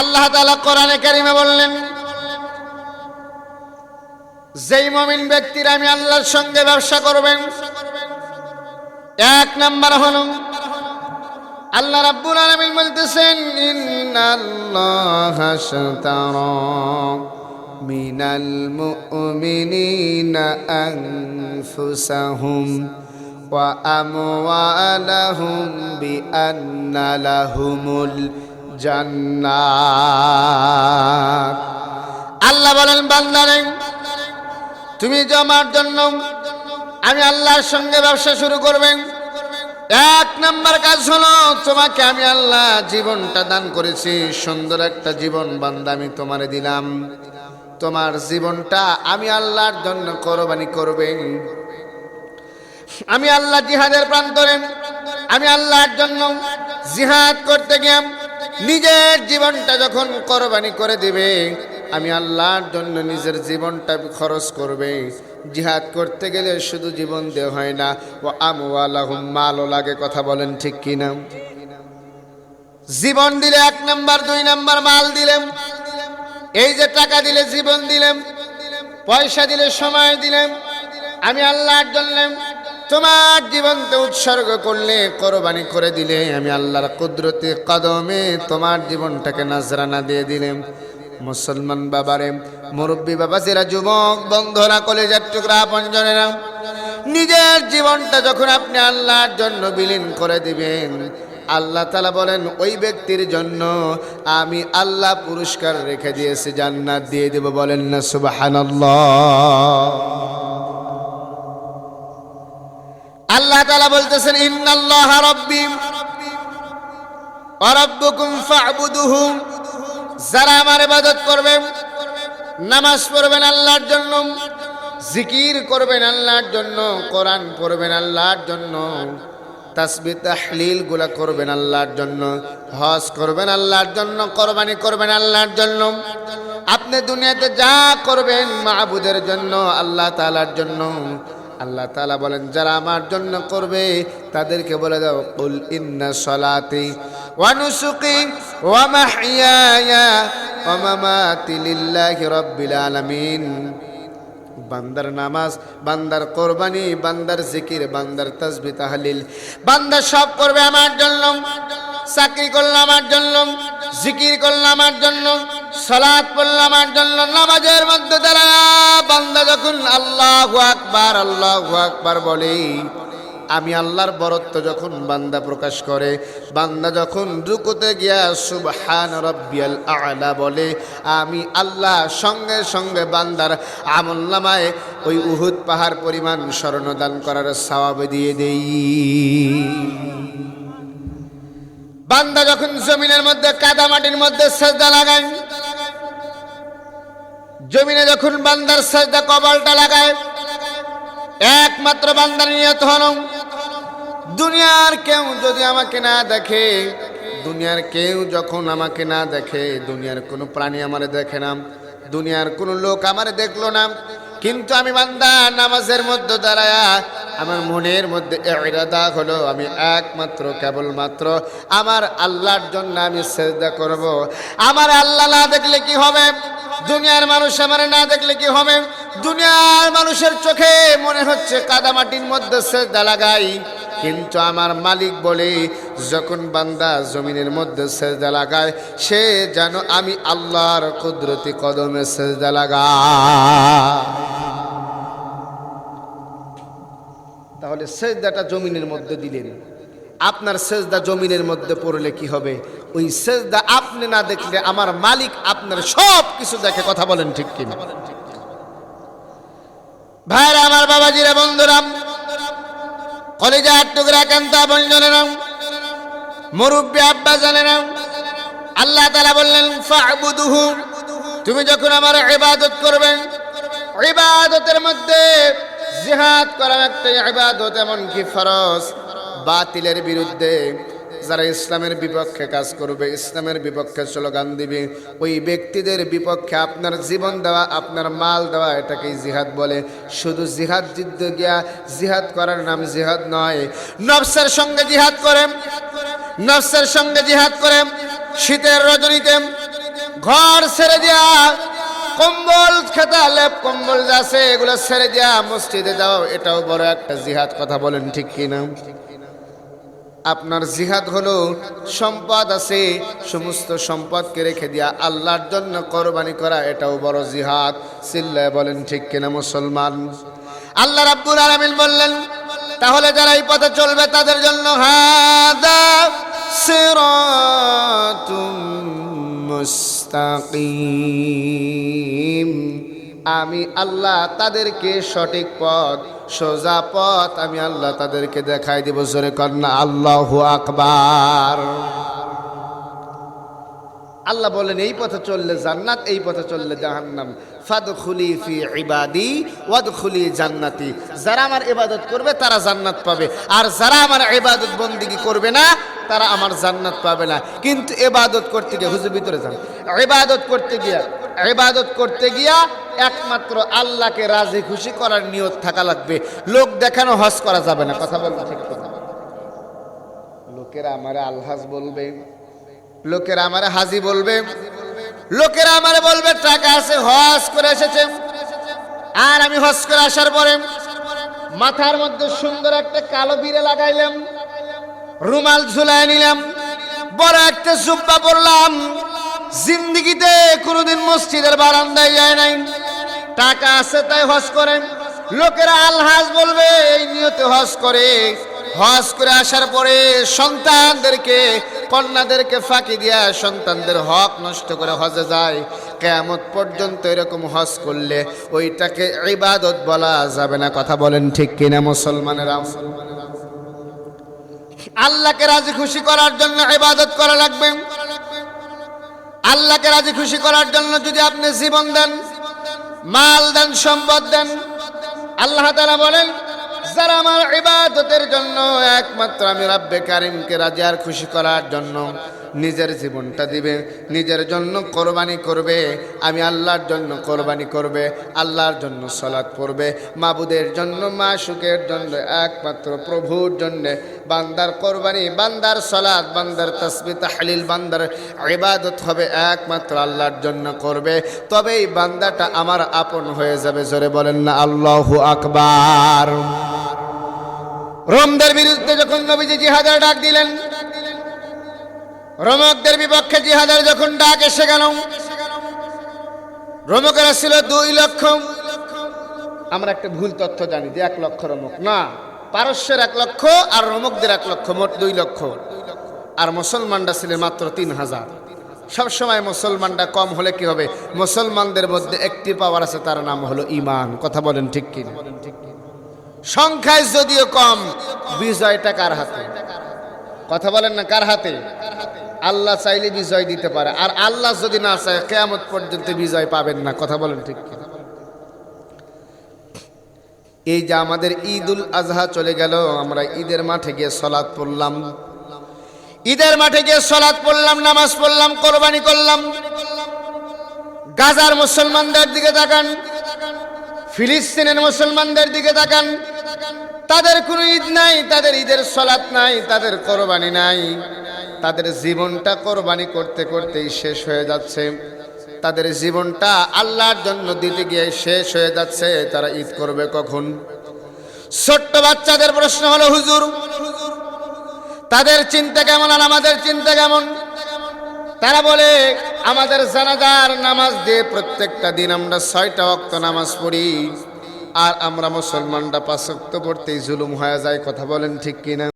আল্লাহ তালা কোরআনে কারিমে বললেন, যেই মমিন ব্যক্তির আমি আল্লাহর সঙ্গে ব্যবসা করবেন, এক নাম্বার হল, আল্লাহ রাব্বুল আলামিন বলতেছেন, ইন্নাল্লাহা শাতারা মিনাল মুমিনিনা আনফুসাহুম ওয়া আমওয়ালাহুম বিআন্না লাহুমুল জান্নাত। আল্লাহ বলেন বান্দারে তুমি যে আমার জন্য আমি আল্লাহর সঙ্গে ব্যবসা শুরু করবেন এক নাম্বার কাজ হলো তোমাকে আমি আল্লাহ জীবনটা দান করেছি, সুন্দর একটা জীবন বান্দা আমি তোমারে দিলাম। তোমার জীবনটা আমি আল্লাহর জন্য কোরবানি করবেন আমি আল্লাহ জিহাদের প্রান্তরে, আমি আল্লাহর জন্য জিহাদ করতে গিয়ে নিজের জীবনটা যখন কোরবানি করে দিবে, আমি আল্লাহর জন্য নিজের জীবনটা খরচ করবে। জিহাদ করতে গেলে শুধু জীবন দেওয়া হয় না ও আমওয়ালাহুম মালও লাগে, কথা বলেন ঠিক কিনা? জীবন দিলে এক নাম্বার, দুই নাম্বার মাল দিলেন এই যে টাকা দিলে জীবন দিলেন পয়সা দিলে সময় দিলেন আমি আল্লাহর জন্য তোমার জীবনকে উৎসর্গ করলে, কোরবানি করে দিলে, আমি আল্লাহর কুদরতি কদমে তোমার জীবনটাকে নাজরানা দিয়ে দিলেন মুসলমান বাবারে, মুরব্বী বাবা যারা যুবক, বন্ধুরা, কলেজের টুকরা পঞ্জনেরা নিজের জীবনটা যখন আপনি আল্লাহর জন্য বিলীন করে দিবেন, আল্লাহ তালা বলেন, ওই ব্যক্তির জন্য আমি আল্লাহ পুরস্কার রেখে দিয়েছি, জান্নাত দিয়ে দেব। বলেন না, সুবহানাল্লাহ। আল্লাহ তালা বলতেছেন, ইন্নাল্লাহ রব্বি অরব্বকুম ফাবুদুহু। যারা আমার ইবাদত করবেন নামাজ পড়বেন আল্লাহর জন্য, জিকির করবেন আল্লাহর জন্য, কোরআন পড়বেন আল্লাহর জন্য, তাসবি তাহলিলগুলা করবেন আল্লাহর জন্য, হজ করবেন আল্লাহর জন্য, কোরবানি করবেন আল্লাহর জন্য, আপনি দুনিয়াতে যা করবেন মাহবুদের জন্য, আল্লাহ তাআলার জন্য আল্লাহ তালা বলেন, যারা আমার জন্য করবে, তাদেরকে বলে দাও, কুল ইন্না সলাতি ওয়া নুসুকি ওয়া মামাতি লিল্লাহি রাব্বিল আলামিন। বান্দার নামাজ, বান্দার কোরবানি, বান্দার জিকির, বান্দার তাসবি তাহলিল। বান্দা সব করবে আমার জন্য, চাকরি করল আমার জন্য, জিকির করল আমার জন্য সালাদ পড়ল আমার জন্য নামাজের মধ্যে দ্বারা বান্দা যখন আল্লাহ আকবার আল্লাহ আকবার বলে, আমি আল্লাহর বরত্ব যখন বান্দা প্রকাশ করে, বান্দা যখন রুকুতে গিয়া সুবহান রব্বিয়াল আলা বলে, আমি আল্লাহ সঙ্গে সঙ্গে বান্দার আমল নামায় ওই উহুদ পাহাড় পরিমাণ স্মরণদান করার সওয়াব দিয়ে দেই। বান্দা যখন জমিনের মধ্যে কাদা মাটির মধ্যে সেজদা লাগায় জমিনে যখন বান্দার সাজদা কবলটা লাগায়, একমাত্র বান্দার নিয়ত হল দুনিয়ার কেউ যদি আমাকে না দেখে, দুনিয়ার কেউ যখন আমাকে না দেখে, দুনিয়ার কোনো প্রাণী আমারে দেখে না, দুনিয়ার কোনো লোক আমারে দেখল না। কিন্তু আমি বান্দা নামাজের মধ্যে দাঁড়ায়া আমার মনের মধ্যে ইরাদা হলো, আমি একমাত্র, কেবলমাত্র আমার আল্লাহর জন্য আমি সেজদা করব। আমার আল্লাহ না দেখলে কি হবে? দুনিয়ার মানুষ আমার না দেখলে কি হবে? দুনিয়ার মানুষের চোখে মনে হচ্ছে কাদামাটির মধ্যে সেজদা লাগাই। কিন্তু আমার মালিক বলে, যখন বান্দা জমিনের মধ্যে সেজদা লাগায়, সে যেন আমি আল্লাহর কুদরতি কদমে সেজদা লাগা তাহলে সেজদাটা জমিনের মধ্যে দিলেন। আপনার সেজদা জমিনের মধ্যে পড়লে কি হবে? ওই সেজদা আপনি না দেখলে আমার মালিক আপনার সব কিছু দেখে কথা বলেন ঠিক কিনা? ভাইরা, আমার বাবাজিরা, বন্ধুরা কলেজার টুকরা কান্তা বঞ্জনেরা মুরব্বী আব্বা জানেরা আল্লাহ তালা বললেন, ফাবুদুহু। তুমি যখন আমার ইবাদত করবেন ইবাদতের মধ্যে জিহাদ করা একটা ইবাদত, এমনকি ফরজ। বাতিলের বিরুদ্ধে যারা ইসলামের বিপক্ষে কাজ করবে, ইসলামের বিপক্ষে স্লোগান দিবে, ওই ব্যক্তিদের বিপক্ষে আপনার জীবন দেওয়া, আপনার মাল দেওয়া, এটাকেই জিহাদ বলে। শুধু জিহাদ যুদ্ধ গিয়া জিহাদ করার নাম জিহাদ নয়। নফসের সঙ্গে জিহাদ করে নফসের সঙ্গে জিহাদ করে শীতের রজনীতে ঘর ছেড়ে দিয়া কম্বল খেতা, লেপ কম্বল আছে, এগুলো ছেড়ে দিয়া মসজিদে যাও। এটাও বড় একটা জিহাদ কথা, বলেন ঠিক কিনা আপনার জিহাদ হলো সম্পদ আছে, সমস্ত সম্পদকে রেখে দিয়া আল্লাহর জন্য কোরবানি করা, এটাও বড় জিহাদ। সিল্লায় বলেন ঠিক কিনা মুসলমান? আল্লাহ রাব্বুল আলামিন বললেন, তাহলে যারা এই পথে চলবে, তাদের জন্য হাদা সিরাতুম মুস্তাকিম। আমি আল্লাহ তাদেরকে সঠিক পথ, সোজা পথ আমি আল্লাহ তাদেরকে দেখাই দিব, জোরে কন্যা আল্লাহ আকবার। আল্লাহ বলেন, এই পথে চললে জান্নাত, এই পথে চললে জাহান্নাম। ফাদখুলি ফি ইবাদি, ওয়াদখুলি জান্নাতি। যারা আমার ইবাদত করবে, তারা জান্নাত পাবে। আর যারা আমার ইবাদত বন্দিগি করবে না, তারা আমার জান্নাত পাবে না। কিন্তু ইবাদত করতে গিয়ে, হুজুর ভিতরে যান। ইবাদত করতে গিয়া, ইবাদত করতে গিয়া একমাত্র আল্লাহকে রাজি খুশি করার নিয়ত থাকা লাগবে। লোক দেখানো হজ করা যাবে না, কথা বলব ঠিক কথা লোকেরা আমারে আলহাজ বলবে। লোকেরা আমারে হাজি বলবে। লোকেরা আমারে বলবে, টাকা আছে, হজ করে এসেছে। আর আমি হজ করে আসার পরে মাথার মধ্যে সুন্দর একটা কালো বিরে লাগাইলাম। রুমাল ঝুলায় নিলাম। বড় একটা জুব্বা পরলাম। জিন্দিগিতে কোনোদিন মসজিদের বারান্দায় যায় নাই। টাকা আছে তাই হজ করেন। লোকেরা আলহাজ বলবে, এই নিয়তে হজ করে। হজ করে আসার পরে সন্তানদেরকে, কন্যাদেরকে ফাঁকি দিয়া সন্তানদের হক নষ্ট করে হজে যায়। কেমত পর্যন্ত এরকম হজ করলে ওইটাকে ইবাদত বলা যাবে না। কথা বলেন ঠিক কিনা মুসলমানেরা? আল্লাহকে রাজি খুশি করার জন্য ইবাদত করা লাগবে। আল্লাহকে রাজি খুশি করার জন্য যদি আপনি জীবন দেন মাল দেন, সম্পদ দেন। আল্লাহ তারা বলেন, যারা আমার ইবাদতের জন্য একমাত্র আমি রাব্বে কারিমকে রাজার খুশি করার জন্য নিজের জীবনটা দিবে, নিজের জন্য কোরবানি করবে, আমি আল্লাহর জন্য কোরবানি করবে, আল্লাহর জন্য সলাৎ পড়বে, মাবুদের জন্য মা সুখের জন্য, একমাত্র প্রভুর জন্য, বান্দার কোরবানি, বান্দার সলাদ বান্দার তসবি, তাহলিল, বান্দার ইবাদত হবে, একমাত্র আল্লাহর জন্য করবে। তবে এই বান্দাটা আমার আপন হয়ে যাবে, জোরে বলেন না, আল্লাহ আকবার। রোমদের বিরুদ্ধে যখন নবীজি জিহাদের ডাক দিলেন রমকদের বিপক্ষে জিহাদের যখন ডাক এসে গেল, রমকেরা ছিল দুই লক্ষ। আমরা একটা ভুল তথ্য জানি, যে এক লক্ষ রমক। না, পারস্যের এক লক্ষ আর রমকদের এক লক্ষ, মোট দুই লক্ষ। আর মুসলমানরা ছিলেন মাত্র তিন হাজার। সবসময় মুসলমানরা কম হলে কি হবে? মুসলমানদের মধ্যে একটি পাওয়ার আছে, তার নাম হলো ইমান কথা বলেন ঠিক কিনা? সংখ্যায় যদিও কম, বিজয়টা কার হাতে? কথা বলেন না কার হাতে? আল্লাহ চাইলে বিজয় দিতে পারে। আর আল্লাহ যদি না চায়, কেয়ামত পর্যন্ত বিজয় পাবেন না। কথা বলেন ঠিক এই যে আমাদের ঈদ উল আজহা চলে গেল, আমরা ঈদের মাঠে গিয়ে সলাদ পড়লাম। ঈদের মাঠে গিয়ে সলাদ পড়লাম, নামাজ পড়লাম, কোরবানি করলাম। গাজার মুসলমানদের দিকে তাকান, ফিলিস্তিনের মুসলমানদের দিকে তাকান। তাদের কোনো ঈদ নাই, তাদের ঈদের সলাৎ নাই, তাদের কোরবানি নাই। তাদের জীবনটা কোরবানি করতে করতেই শেষ হয়ে যাচ্ছে। তাদের জীবনটা আল্লাহর জন্য দিতে গিয়ে শেষ হয়ে যাচ্ছে, তারা ঈদ করবে কখন? ছোট্ট বাচ্চাদের প্রশ্ন হলো, হুজুর, তাদের চিন্তা কেমন আর আমাদের চিন্তা কেমন? তারা বলে, আমাদের জানাজার নামাজ দিয়ে প্রত্যেকটা দিন আমরা ছয়টা অক্ত নামাজ পড়ি, আর আমরা মুসলমানরা পাঁচ অক্ত পড়তেই জুলুম হয়ে যায়, কথা বলেন ঠিক কিনা?